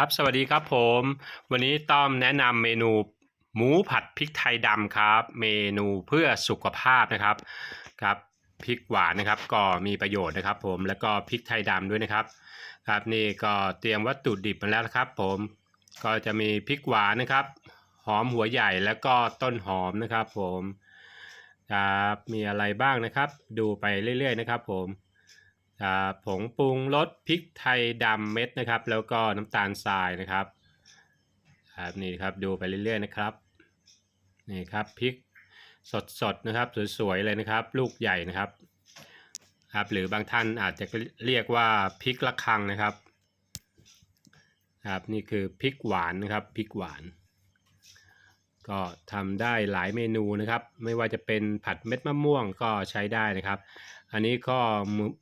ครับสวัสดีครับผม วันนี้ต้อมแนะนำเมนูหมูผัดพริกไทยดำครับ เมนูเพื่อสุขภาพนะครับครับพริกหวานนะครับ ก็มีประโยชน์นะครับ ผมแล้วก็พริกไทยดำด้วยนะครับ ครับนี่ก็เตรียมวัตถุดิบมาแล้วครับ ผมก็จะมีพริกหวานนะครับ หอมหัวใหญ่แล้วก็ต้นหอมนะครับ ผมครับมีอะไรบ้างนะครับ ดูไปเรื่อย ๆ นะครับ ผมอ ผงปรุงรสพริกไทยดำเม็ดนะครับ แล้วก็น้ำตาลทรายนะครับครับนี่ครับดูไปเรื่อยๆนะครับนี่ครับพริกสดๆนะครับสวยๆเลยนะครับ ลูกใหญ่นะครับครับ หรือบางท่านอาจจะเรียกว่าพริกละคังนะครับครับนี่คือพริกหวานนะครับพริกหวาน ก็ทำได้หลายเมนูนะครับ ไม่ว่าจะเป็นผัดเม็ดมะม่วงก็ใช้ได้นะครับ อันนี้ก็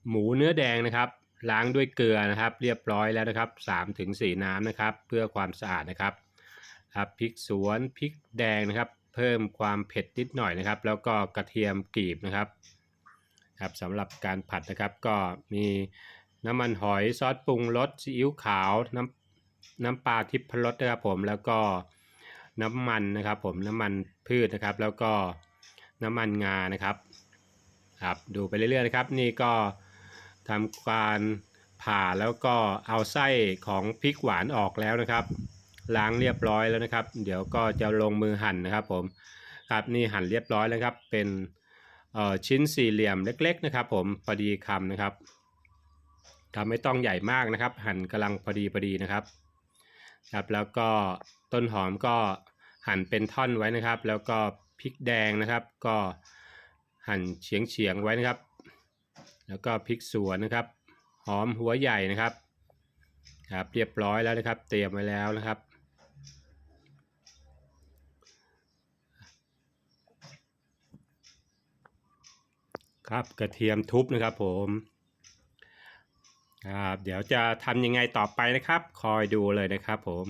หมูเนื้อแดงนะครับ ล้างด้วยเกลือนะครับ เรียบร้อยแล้วนะครับ3ถึง4น้ำนะครับ เพื่อความสะอาดนะครับครับพริกสวนพริกแดงนะครับ เพิ่มความเผ็ดนิดหน่อยนะครับ แล้วก็กระเทียมกรีบนะครับครับสำหรับการผัดนะครับก็มีน้ำมันหอยซอสปรุงรสซีอิ๊วขาวน้ำน้ำปลาทิพรสนะครับผมแล้วก็ น้ำมันนะครับผมน้ำมันพืชนะครับ แล้วก็น้ำมันงานะครับครับดูไปเรื่อยๆนะครับ นี่ก็ทำการผ่าแล้วก็เอาไส้ของพริกหวานออกแล้วนะครับ ล้างเรียบร้อยแล้วนะครับ เดี๋ยวก็จะลงมือหั่นนะครับผมครับนี่หั่นเรียบร้อยแล้วครับ เป็นเอ่อชิ้นสี่เหลี่ยมเล็ก ๆนะครับ ผมพอดีคำนะครับครับไม่ต้องใหญ่มากนะครับ หั่นกำลังพอดีพอดีนะครับครับแล้วก็ต้นหอมก็ หั่นเป็นท่อนไว้นะครับ แล้วก็พริกแดงนะครับ ก็หั่นเฉียงเฉียงไว้นะครับ แล้วก็พริกสวนนะครับ หอมหัวใหญ่นะครับครับเรียบร้อยแล้วนะครับ เตรียมไว้แล้วนะครับครับกระเทียมทุบนะครับผมครับเดี๋ยวจะทำยังไงต่อไปนะครับ คอยดูเลยนะครับผม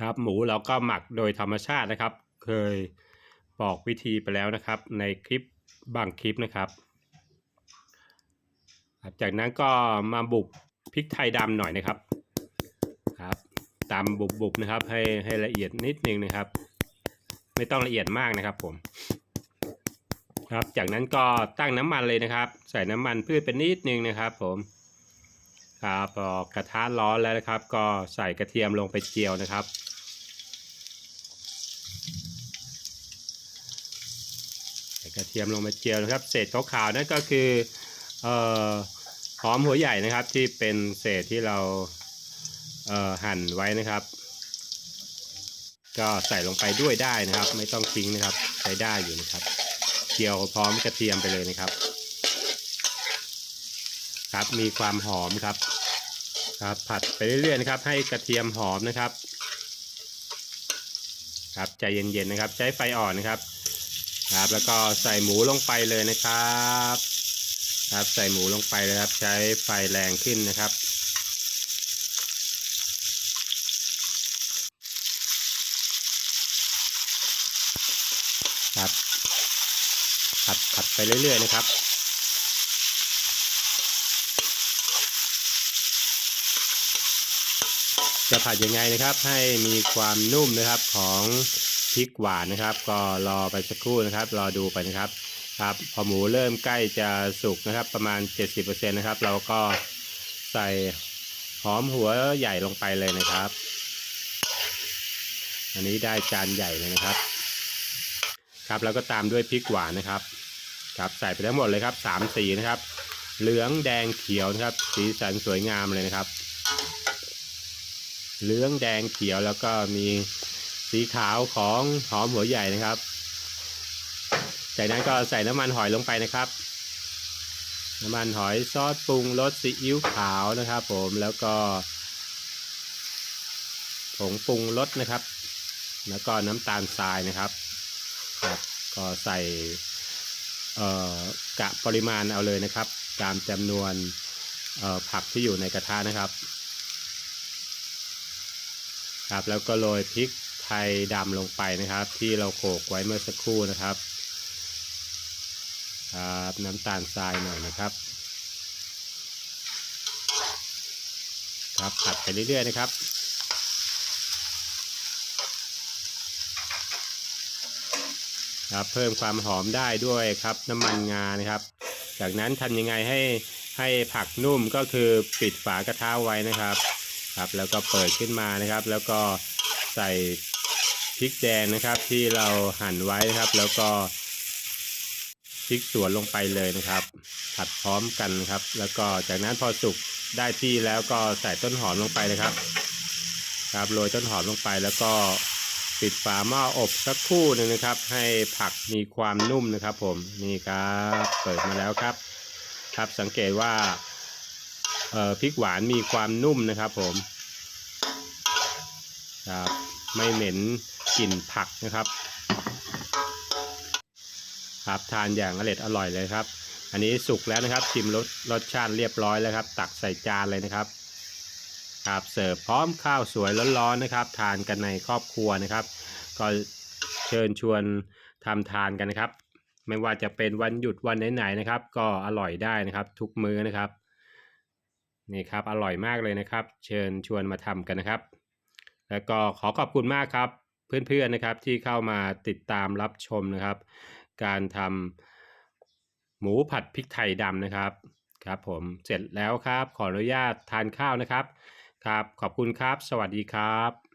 ครับหมูเราก็หมักโดยธรรมชาตินะครับ เคยบอกวิธีไปแล้วนะครับ ในคลิปบางคลิปนะครับ จากนั้นก็มาบุบพริกไทยดำหน่อยนะครับครับตามบุบๆนะครับ ให้ให้ละเอียดนิดนึงนะครับ ไม่ต้องละเอียดมากนะครับผมครับ จากนั้นก็ตั้งน้ำมันเลยนะครับ ใส่น้ำมันพืชเป็นนิดนึงนะครับ ผมครับพอกระทะร้อนแล้วนะครับ ก็ใส่กระเทียมลงไปเจียวนะครับ ใส่ กระเทียมลงไปเจียวนะครับ เศษขาวๆนั่นก็คือออหอมหัวใหญ่นะครับที่เป็นเศษที่เราเหั่นไว้นะครับ ก็ใส่ลงไปด้วยได้นะครับ ไม่ต้องทิ้งนะครับใช้ได้อยู่นะครับเจียวพร้อมกระเทียมไปเลยนะครับ ครับมีความหอมครับครับผัดไปเรื่อยๆนะครับ ให้กระเทียมหอมนะครับ ครับใจเย็นๆนะครับ ใช้ไฟอ่อนนะครับ ครับ แล้วก็ใส่หมูลงไปเลยนะครับครับใส่หมูลงไปเลยครับ ใช้ไฟแรงขึ้นนะครับ ครับผัดผัดไปเรื่อย ๆ นะครับจะผัดยังไงนะครับให้มีความนุ่มนะครับของ พริกหวานนะครับ ก็รอไปสักครู่นะครับ รอดูไปนะครับครับพอหมูเริ่มใกล้จะสุกนะครับ ประมาณ 70%นะครับ เราก็ใส่หอมหัวใหญ่ลงไปเลยนะครับ อันนี้ได้จานใหญ่เลยนะครับ ครับแล้วก็ตามด้วยพริกหวานนะครับ ครับใส่ไปทั้งหมดเลยครับสามสีนะครับ เหลืองแดงเขียวนะครับ สีสันสวยงามเลยนะครับ เหลืองแดงเขียวแล้วก็มี สีขาวของหอมหัวใหญ่นะครับ จากนั้นก็ใส่น้ำมันหอยลงไปนะครับ น้ำมันหอยซอสปรุงรสซีอิ๊วขาวนะครับผมแล้วก็ผงปรุงรสนะครับ แล้วก็น้ำตาลทรายนะครับครับ ก็ใส่เอ่อกะปริมาณเอาเลยนะครับ ตามจำนวนเอ่อผักที่อยู่ในกระทะนะครับ ครับแล้วก็โรยพริก ไทยดำลงไปนะครับ ที่เราโขลกไว้เมื่อสักครู่นะครับครับน้ำตาลทรายหน่อยนะครับ ครับผัดไปเรื่อยๆนะครับครับเพิ่มความหอมได้ด้วยครับน้ำมันงานะครับ จากนั้นทำยังไงให้ให้ผักนุ่มก็คือปิดฝากระทะไว้นะครับครับ แล้วก็เปิดขึ้นมานะครับ แล้วก็ใส่ พริกแดงนะครับที่เราหั่นไว้นะครับ แล้วก็พริกสวนลงไปเลยนะครับ ผัดพร้อมกันนะครับ แล้วก็จากนั้นพอสุกได้ที่แล้วก็ใส่ต้นหอมลงไปนะครับ ครับโรยต้นหอมลงไปแล้วก็ปิดฝาหม้ออบสักครู่หนึ่งนะครับ ให้ผักมีความนุ่มนะครับ ผมนี่ครับเปิดมาแล้วครับ ครับสังเกตว่าเอ่อพริกหวานมีความนุ่มนะครับ ผมครับไม่เหม็น กลิ่นผักนะครับ ครับทานอย่างอร่อยอร่อยเลยครับ อันนี้สุกแล้วนะครับชิมรสรสชาติเรียบร้อยแล้วครับ ตักใส่จานเลยนะครับครับเสิร์ฟพร้อมข้าวสวยร้อนๆนะครับ ทานกันในครอบครัวนะครับ ก็เชิญชวนทำทานกันนะครับ ไม่ว่าจะเป็นวันหยุดวันไหนๆนะครับ ก็อร่อยได้นะครับ ทุกมื้อนะครับนี่ครับอร่อยมากเลยนะครับ เชิญชวนมาทำกันนะครับ แล้วก็ขอขอบคุณมากครับ เพื่อนๆนะครับที่เข้ามาติดตามรับชมนะครับ การทำหมูผัดพริกไทยดำนะครับครับผมเสร็จแล้วครับขออนุญาตทานข้าวนะครับครับ ขอบคุณครับ สวัสดีครับ